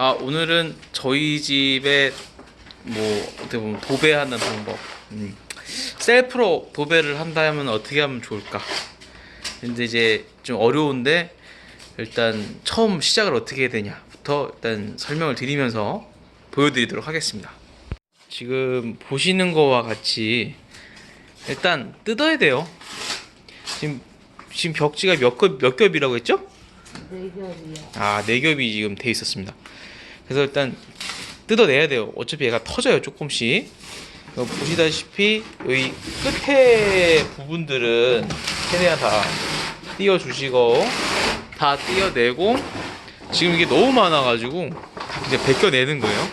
아 오늘은 저희 집에 뭐 어떻게 보면 도배하는 방법 음. 셀프로 도배를 한다면 어떻게 하면 좋을까 근데 이제 좀 어려운데 일단 처음 시작을 어떻게 해야 되냐부터 일단 설명을 드리면서 보여드리도록 하겠습니다 지금 보시는 거와 같이 일단 뜯어야 돼요 지금 지금 벽지가 몇 겹 몇 겹이라고 했죠? 네 겹이요. 아, 네 겹이 지금 돼 있었습니다. 그래서 일단 뜯어내야 돼요. 어차피 얘가 터져요, 조금씩. 보시다시피 여기 끝에 부분들은 최대한 다 띄워주시고 다 띄워내고 지금 이게 너무 많아가지고 이제 벗겨내는 거예요.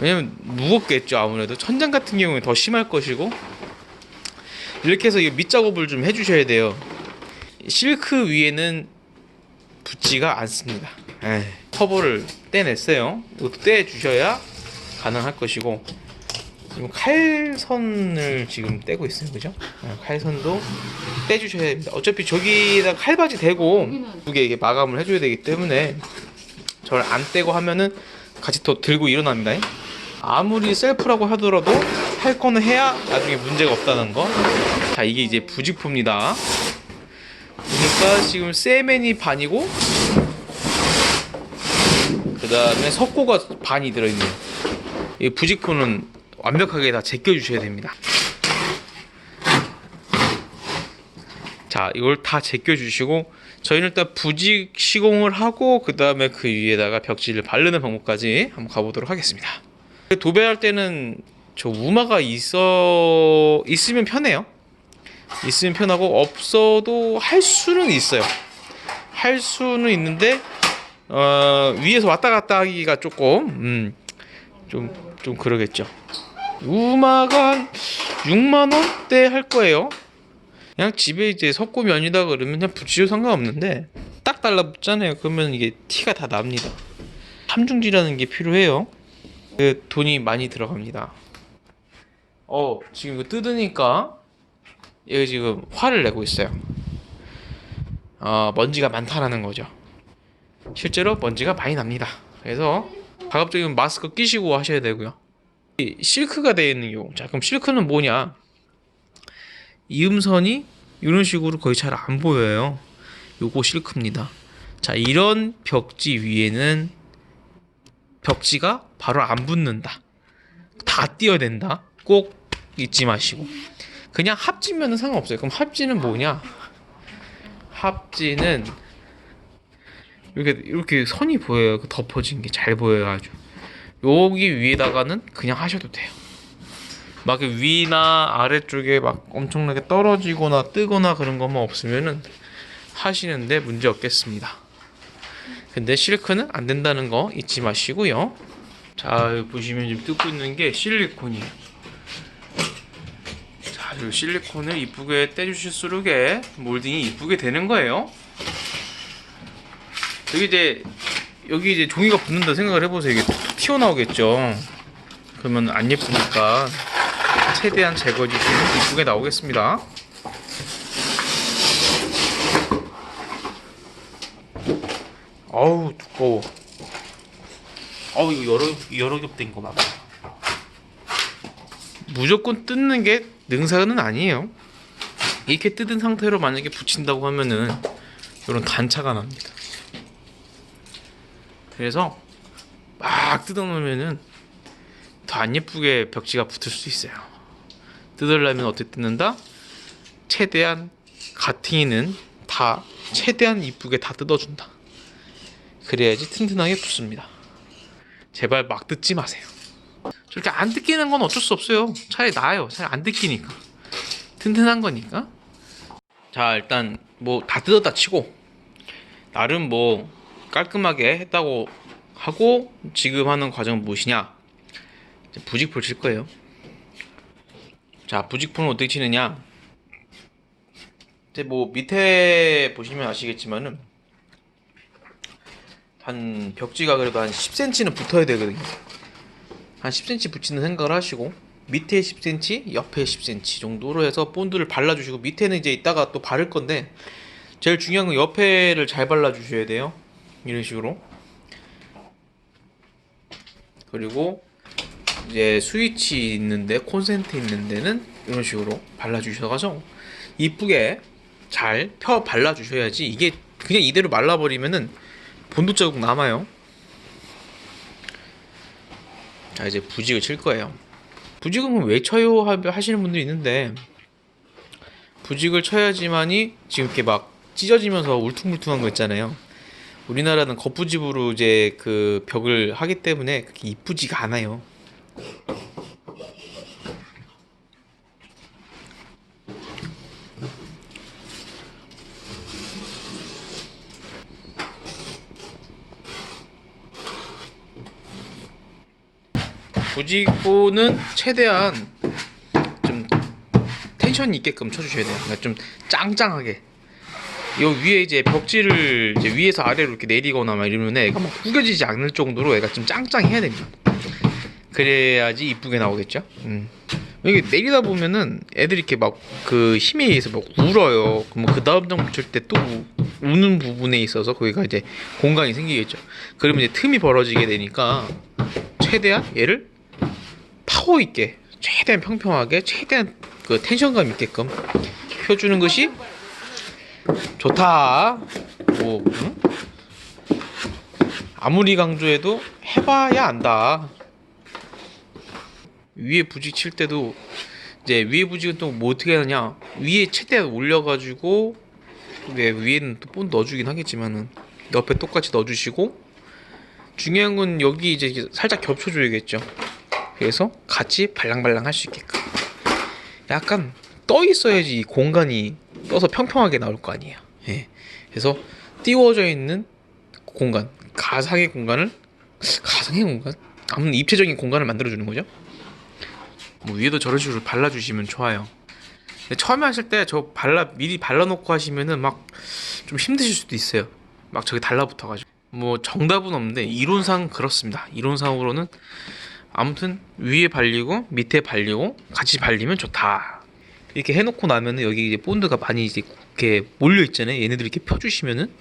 왜냐면 무겁겠죠 아무래도 천장 같은 경우에 더 심할 것이고 이렇게 해서 이 밑작업을 좀 해주셔야 돼요. 실크 위에는 붙지가 않습니다. 에이, 커버를 떼냈어요. 떼주셔야 가능할 것이고 지금 칼선을 지금 떼고 있어요, 그죠? 아, 칼선도 떼주셔야 됩니다. 어차피 저기다 칼바지 대고 두개 이게 마감을 해줘야 되기 때문에 저를 안 떼고 하면은 같이 더 들고 일어납니다. 아무리 셀프라고 하더라도 할 거는 해야 나중에 문제가 없다는 거. 자, 이게 이제 부직포입니다. 보니까 지금 세멘이 반이고 그 다음에 석고가 반이 들어있네요 이 부직포는 완벽하게 다 제껴주셔야 됩니다. 자 이걸 다 제껴주시고 저희는 일단 부직 시공을 하고 그 다음에 그 위에다가 벽지를 바르는 방법까지 한번 가보도록 하겠습니다. 도배할 때는 저 우마가 있어 있으면 편해요. 있으면 편하고 없어도 할 수는 있어요. 할 수는 있는데 어, 위에서 왔다 갔다 하기가 조금 음, 좀, 좀 그러겠죠. 우마가 한 6만 원대 할 거예요. 그냥 집에 이제 석고 면이다 그러면 그냥 붙이도 상관없는데 딱 달라붙잖아요. 그러면 이게 티가 다 납니다. 삼중지라는 게 필요해요. 그 돈이 많이 들어갑니다. 어 지금 이거 뜯으니까 얘가 지금 화를 내고 있어요. 어, 먼지가 많다라는 거죠. 실제로 먼지가 많이 납니다. 그래서 가급적이면 마스크 끼시고 하셔야 되고요. 이 실크가 되어 있는 경우. 자, 그럼 실크는 뭐냐? 이 음선이 이런 식으로 거의 잘 안 보여요. 요거 실크입니다. 자, 이런 벽지 위에는 벽지가 바로 안 붙는다. 다 띄어낸다. 꼭 잊지 마시고. 그냥 합지면은 상관없어요. 그럼 합지는 뭐냐? 합지는 이렇게 이렇게 선이 보여요. 그 덮어진 게 잘 보여요, 아주. 여기 위에다가는 그냥 하셔도 돼요. 막 위나 아래쪽에 막 엄청나게 떨어지거나 뜨거나 그런 것만 없으면은 하시는데 문제 없겠습니다. 근데 실크는 안 된다는 거 잊지 마시고요. 자, 보시면 지금 뜯고 있는 게 실리콘이에요. 자, 이 실리콘을 이쁘게 떼주실수록 몰딩이 이쁘게 되는 거예요. 여기 이제 여기 이제 종이가 붙는다 생각을 해보세요. 이게 툭툭 튀어나오겠죠. 그러면 안 예쁘니까 최대한 제거해 주시면 이쁘게 나오겠습니다. 어우 두꺼워. 어우 이거 여러 여러 겹 된 거 봐. 무조건 뜯는 게 능사는 아니에요. 이렇게 뜯은 상태로 만약에 붙인다고 하면은 이런 단차가 납니다. 그래서 막 뜯어놓으면은 더 안 예쁘게 벽지가 붙을 수 있어요. 뜯으려면 어떻게 뜯는다? 최대한 가팅이는 다 최대한 이쁘게 다 뜯어준다. 그래야지 튼튼하게 붙습니다. 제발 막 뜯지 마세요. 저렇게 안 뜯기는 건 어쩔 수 없어요. 차라리 나아요. 차라리 안 뜯기니까. 튼튼한 거니까. 자, 일단 뭐 다 뜯었다 치고 나름 뭐 깔끔하게 했다고 하고 지금 하는 과정은 무엇이냐? 부직포를 칠 거예요. 자, 부직포는 어떻게 치느냐? 이제 뭐 밑에 보시면 아시겠지만은 한 벽지가 그래도 한 10cm는 붙어야 되거든요. 한 10cm 붙이는 생각을 하시고 밑에 10cm, 옆에 10cm 정도로 해서 본드를 발라주시고 밑에는 이제 이따가 또 바를 건데 제일 중요한 건 옆에를 잘 발라주셔야 돼요. 이런 식으로 그리고 이제 스위치 있는데 콘센트 있는 데는 이런 식으로 발라주셔가지고 이쁘게 잘 펴 발라주셔야지 이게 그냥 이대로 말라버리면은 본드 자국 남아요. 자 이제 부직을 칠 거예요. 부직은 왜 쳐요 하- 하시는 분들이 있는데 부직을 쳐야지만이 지금 이렇게 막 찢어지면서 울퉁불퉁한 거 있잖아요. 우리나라는 겉부직으로 이제 그 벽을 하기 때문에 그렇게 이쁘지가 않아요. 부직부는 최대한 좀 텐션이 있게끔 쳐주셔야 돼요. 그러니까 좀 짱짱하게. 요 위에 이제 벽지를 이제 위에서 아래로 이렇게 내리거나 막 이러면 애가 막 구겨지지 않을 정도로 애가 좀 짱짱해야 됩니다. 그래야지 이쁘게 나오겠죠. 음. 이게 내리다 보면은 애들이 이렇게 막 그 힘에 의해서 막 울어요. 그럼 그 다음 장 붙일 때 또 우는 부분에 있어서 거기가 이제 공간이 생기겠죠. 그러면 이제 틈이 벌어지게 되니까 최대한 얘를 파워 있게 최대한 평평하게 최대한 그 텐션감 있게끔 펴주는 것이 좋다. 뭐 응? 아무리 강조해도 해봐야 안다. 위에 부직 칠 때도 이제 위에 부직은 또 뭐 어떻게 하느냐 위에 최대한 올려가지고 네, 위에는 또 본 넣어주긴 하겠지만은 옆에 똑같이 넣어주시고 중요한 건 여기 이제 살짝 겹쳐줘야겠죠. 그래서 같이 발랑발랑 할 수 있게끔 약간 떠 있어야지 이 공간이 떠서 평평하게 나올 거 아니에요. 예. 그래서 띄워져 있는 공간, 가상의 공간을 가상의 공간, 아무튼 입체적인 공간을 만들어 주는 거죠. 뭐 위에도 저런 식으로 발라 주시면 좋아요. 근데 처음에 하실 때 저 발라 미리 발라 놓고 하시면은 막 좀 힘드실 수도 있어요. 막 저기 달라붙어 가지고 뭐 정답은 없는데 이론상 그렇습니다. 이론상으로는 아무튼 위에 발리고 밑에 발리고 같이 발리면 좋다. 이렇게 해놓고 나면은 여기 이제 본드가 많이 이제 이렇게 몰려 있잖아요. 얘네들 이렇게 펴주시면은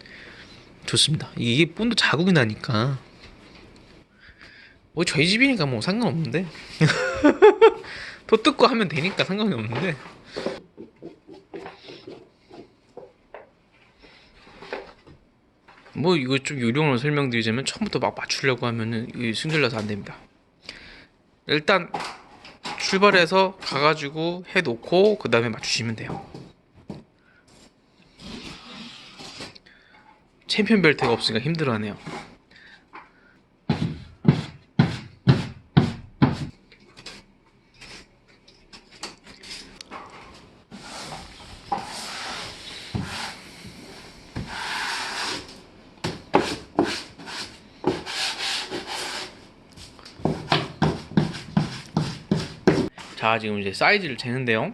좋습니다. 이게 본드 자국이 나니까 뭐 저희 집이니까 뭐 상관없는데 또 뜯고 하면 되니까 상관이 없는데 뭐 이거 좀 요령을 설명드리자면 처음부터 막 맞추려고 하면은 이 승질나서 안 됩니다. 일단 출발해서 가가지고 해놓고 그 다음에 맞추시면 돼요. 챔피언 벨트가 없으니까 힘들어하네요. 자 지금 이제 사이즈를 재는데요.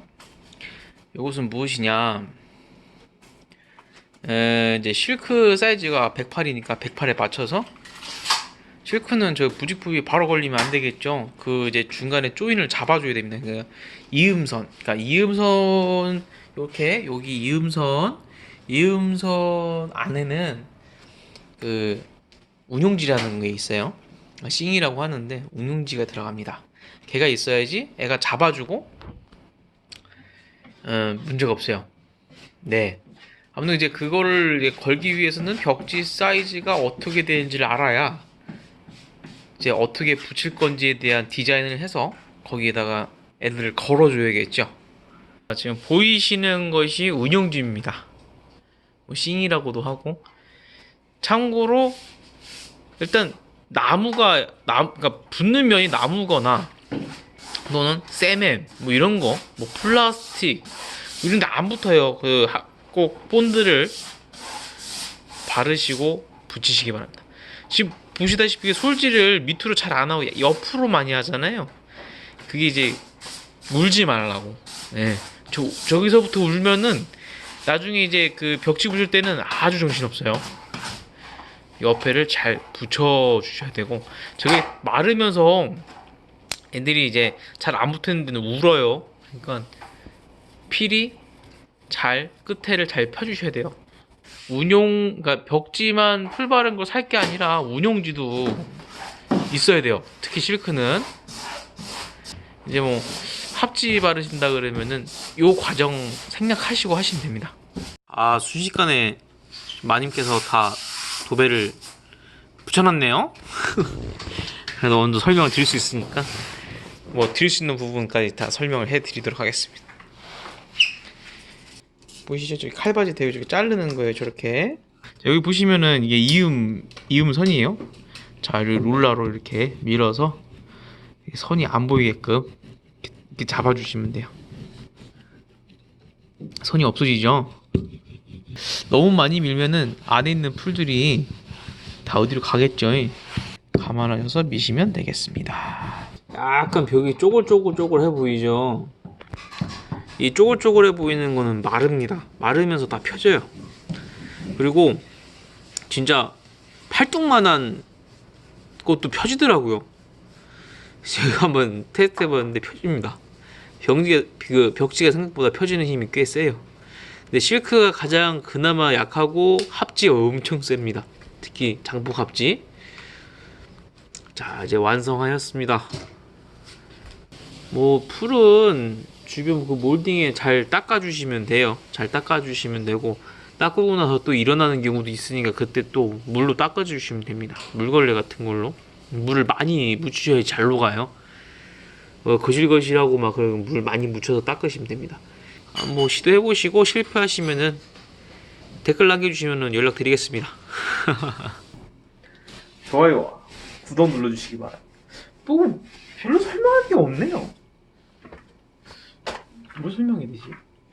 이것은 무엇이냐? 에, 이제 실크 사이즈가 108이니까 108에 맞춰서 실크는 저 부직 부위 바로 걸리면 안 되겠죠. 그 이제 중간에 조인을 잡아줘야 됩니다. 그 이음선, 그러니까 이음선 이렇게 여기 이음선, 이음선 안에는 그 운용지라는 게 있어요. 싱이라고 하는데 운용지가 들어갑니다. 걔가 있어야지 애가 잡아주고 어, 문제가 없어요. 네. 아무튼 이제 그거를 이제 걸기 위해서는 벽지 사이즈가 어떻게 되는지를 알아야 이제 어떻게 붙일 건지에 대한 디자인을 해서 거기에다가 애들을 걸어줘야겠죠. 지금 보이시는 것이 운용지입니다. 뭐 싱이라고도 하고 참고로 일단 나무가 나 그러니까 붙는 면이 나무거나 또는 세멘 뭐 이런 거 뭐 플라스틱 이런 데 안 붙어요. 그 꼭 본드를 바르시고 붙이시기 바랍니다. 지금 보시다시피 솔질을 밑으로 잘 안 하고 옆으로 많이 하잖아요. 그게 이제 물지 말라고. 예. 저 저기서부터 울면은 나중에 이제 그 벽지 붙일 때는 아주 정신 없어요. 옆에를 잘 붙여 주셔야 되고 저게 마르면서 애들이 이제 잘 안 붙는 데는 울어요. 그러니까 필히 잘 끝에를 잘 펴주셔야 돼요. 운용 그러니까 벽지만 풀 바른 거살게 아니라 운용지도 있어야 돼요. 특히 실크는 이제 뭐 합지 바르신다 그러면은 요 과정 생략하시고 하시면 됩니다. 아 순식간에 마님께서 다 도배를 붙여놨네요. 그래도 먼저 설명을 드릴 수 있으니까 뭐 드릴 수 있는 부분까지 다 설명을 해드리도록 하겠습니다. 보이시죠? 저기 칼바지 대고 저기 자르는 거예요. 저렇게 자, 여기 보시면은 이게 이음 이음 선이에요. 자, 여기 롤러로 이렇게 밀어서 이 선이 안 보이게끔 이렇게 잡아주시면 돼요. 선이 없어지죠? 너무 많이 밀면은 안에 있는 풀들이 다 어디로 가겠죠? 감안하셔서 미시면 되겠습니다. 약간 벽이 쪼글쪼글쪼글해 보이죠? 이 쪼글쪼글해 보이는 거는 마릅니다. 마르면서 다 펴져요. 그리고 진짜 팔뚝만한 것도 펴지더라고요. 제가 한번 테스트 해봤는데 펴집니다. 벽지가, 그 벽지가 생각보다 펴지는 힘이 꽤 세요. 근데 실크가 가장 그나마 약하고 합지가 엄청 셉니다. 특히 장폭 합지. 자, 이제 완성하였습니다. 뭐 풀은 주변 그 몰딩에 잘 닦아주시면 돼요. 잘 닦아주시면 되고 닦고 나서 또 일어나는 경우도 있으니까 그때 또 물로 닦아주시면 됩니다. 물걸레 같은 걸로 물을 많이 묻히셔야 잘 녹아요. 어, 거실거실하고 막 그런 물 많이 묻혀서 닦으시면 됩니다. 아, 뭐 시도해 보시고 실패하시면은 댓글 남겨주시면은 연락 드리겠습니다. 좋아요, 구독 눌러주시기 바랍니다. 뭐 별로 설명할 게 없네요. 뭐 설명해야 되지?